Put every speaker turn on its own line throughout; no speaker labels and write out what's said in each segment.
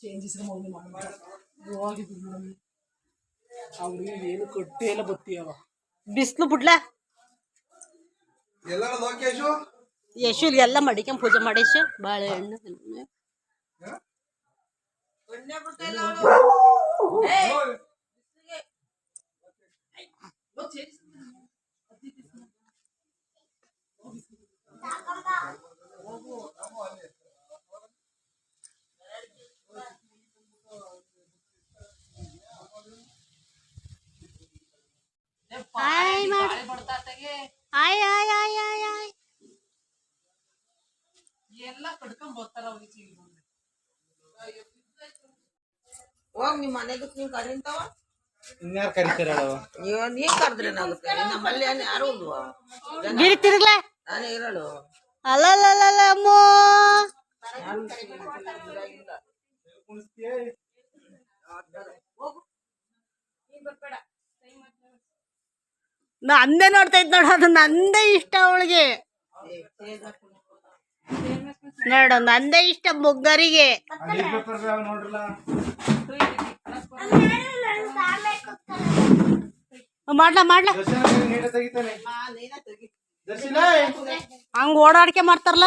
Changes ಮೌನಿ ಮಾಡ್ಬೇಡ ಹೋಗಿದ್ದು mummy ಅವ್ರಿಗೆ ಏನು ಕಟ್ಟೆ ಎಲ್ಲ ಬತ್ತೀಯವ
ಬಿಸ್ಲು ಬಿಡ್ಲ.
ಎಲ್ಲಾರ ಲೋಕೇಶು?
ಯಶು ಎಲ್ಲ ಮಡಿಕೊಂಡ್ ಪೂಜೆ ಮಾಡೇಶು ಬಾಳೆಹಣ್ಣು ಹಾಯ್ ಹಾಯ್ ಆಯ್ ಆಯ್ ಆಯ್ ಆಯ್
ಎಲ್ಲ ಕಡ್ಕೊಂಡ್ ಬರ್ತಾರ ಅವ್ರಿಗೆ
ಹೋಗ್ ನಿಮ್ ಮನೆಗೆ ನೀವ್ ಕರಿಂತವ
ಇನ್ಯಾರು ಕರಿತೀರ
ನೀವು ನೀವ್ ಕರೆದ್ರೆ ಏನಾಗುತ್ತೆ ನಮ್ಮಲ್ಲಿ ಏನ್ ಯಾರು ಇಲ್ವಾ
ಗಿರಿ ತಿರುಗ್ಲ
ನಾನೇ ಇರಳು
ಹೋಗು ಅಮ್ಮೋ ನಂದೇ ನೋಡ್ತಾ ಇದ್ ನೋಡ ಅದು ನಂದೇ ಇಷ್ಟ ಅವಳಿಗೆ. ನೋಡ ನಂದೇ ಇಷ್ಟ ಮುಗ್ಗರಿಗೆ ಮಾಡ್ಲ, ಮಾಡ್ಲಾ. ಹಂಗ ಓಡಾಡ್ಕೆ ಮಾಡ್ತಾರಲ್ಲ?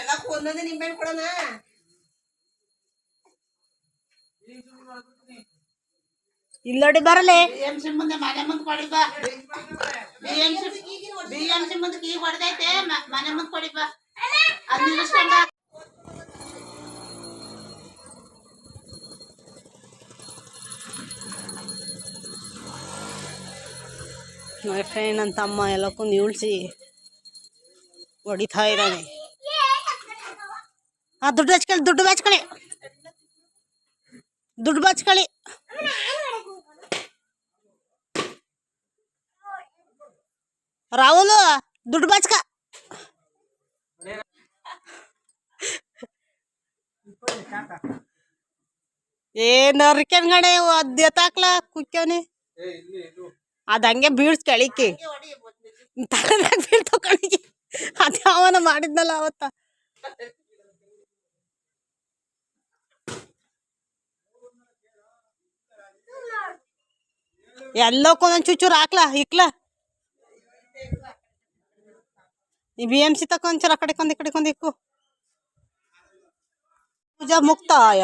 ಎಲ್ಲ ಒಂದೊಂದೇ ನಿಂಬೆಹಣ್ಣು ಕೊಡೋಣ?
ಇಲ್ಲೋಡಿ ಬರಲೇ.
ಬಿಎಂಸಿ ಮುಂದೆ ಮನೆ ಮುಂದೆ ಕೊಡಿ ಬಿ. ಬಿಎಂಸಿ ಬಿಎಂಸಿ ಮುಂದೆ ಈಗ ಹೊಡೆದೈತೆ. ಮನೆ ಮುಂದೆ ಪಡಿಬಾ ಬಾ. ಅದ್ ನಿಲ್ಲಿಸ್ಕೊಂಡ
ಮೈ ಫ್ರೆಂಡ್ ಅಂತ ಅಮ್ಮ ಎಲ್ಲಕ್ಕೂ ಇಳಿಸಿ ಹೊಡಿತಾ ಇದ್ದಾನೆ. ಆ ದುಡ್ಡು ಹಚ್ಕೊಳ್ಳಿ, ದುಡ್ಡು ಬಾಚ್ಕೊಳ್ಳಿ ದುಡ್ಡು ಬಾಚ್ಕೊಳ್ಳಿ ರಾಹುಲು, ದುಡ್ಡು ಬಾಚ್ಕ ಏನ್ ಅರ್ಕೆನ್ಗಡೆ ಅದ್ಯತಾಕ್ಲ ಕುಕ್ಯವನಿ.
ಏ, ಇಲ್ಲಿ, ಇದು.
ಅದ್ ಹಂಗೆ ಬೀಳ್ಸ್ ಕೆಳಿಕಿ ತಲೆ ಮ್ಯಾಗ ಬೀಳ್ತಾವ ಕಣಿಗೆ ಅದ್ ಯಾವನ ಮಾಡಿದ್ನಲ್ಲ ಅವತ್ತ ಎಲ್ಲೋಕ್ ಒಂದೊಂದ್ ಚೂಚೂರ್ ಹಾಕ್ಲಾ ಇಕ್ಲ ಈ ಬಿ ಎಂ ಸಿ ತಕ ಒಂಚೂರು ಆ ಕಡೆ ಕೊಂದ್ ಈ ಕಡೆ ಕೊಂದ್ ಇಕ್ಕು ಪೂಜಾ ಮುಕ್ತಾಯ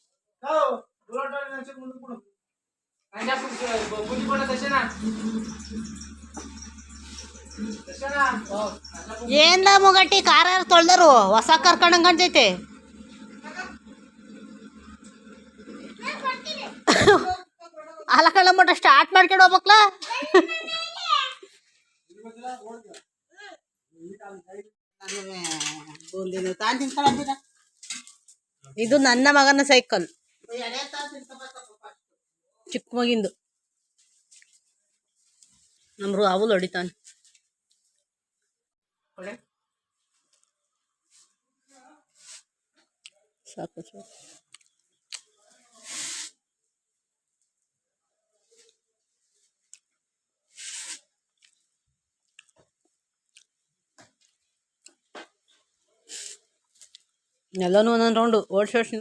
ಏನ್ಲ ಮುಗಟ್ಟಿ? ಕಾರ ತೊಳ್ದರು? ಹೊಸ ಕರ್ಕೊಂಡಂಗ್ ಕಾಣ್ತೈತೆ. ಅಲಕಳ್ಳ ಮಟ್ಟ ಸ್ಟಾರ್ಟ್ ಮಾಡ್ಕೊಂಡು ಹೋಗ್ಬಕ್ಲ? ಇದು ನನ್ನ ಮಗನ ಸೈಕಲ್. ಚಿಕ್ಕ ಮಗಿಂದು ನಮ್ರು ರಾಹುಲ್ ಹೊಡಿತಾನೆ. ಸಾಕು ಸಾಕು. ಎಲ್ಲನೂ ಒಂದೊಂದು ರೌಂಡು ಓಡ್ಸೋಷ್ಟು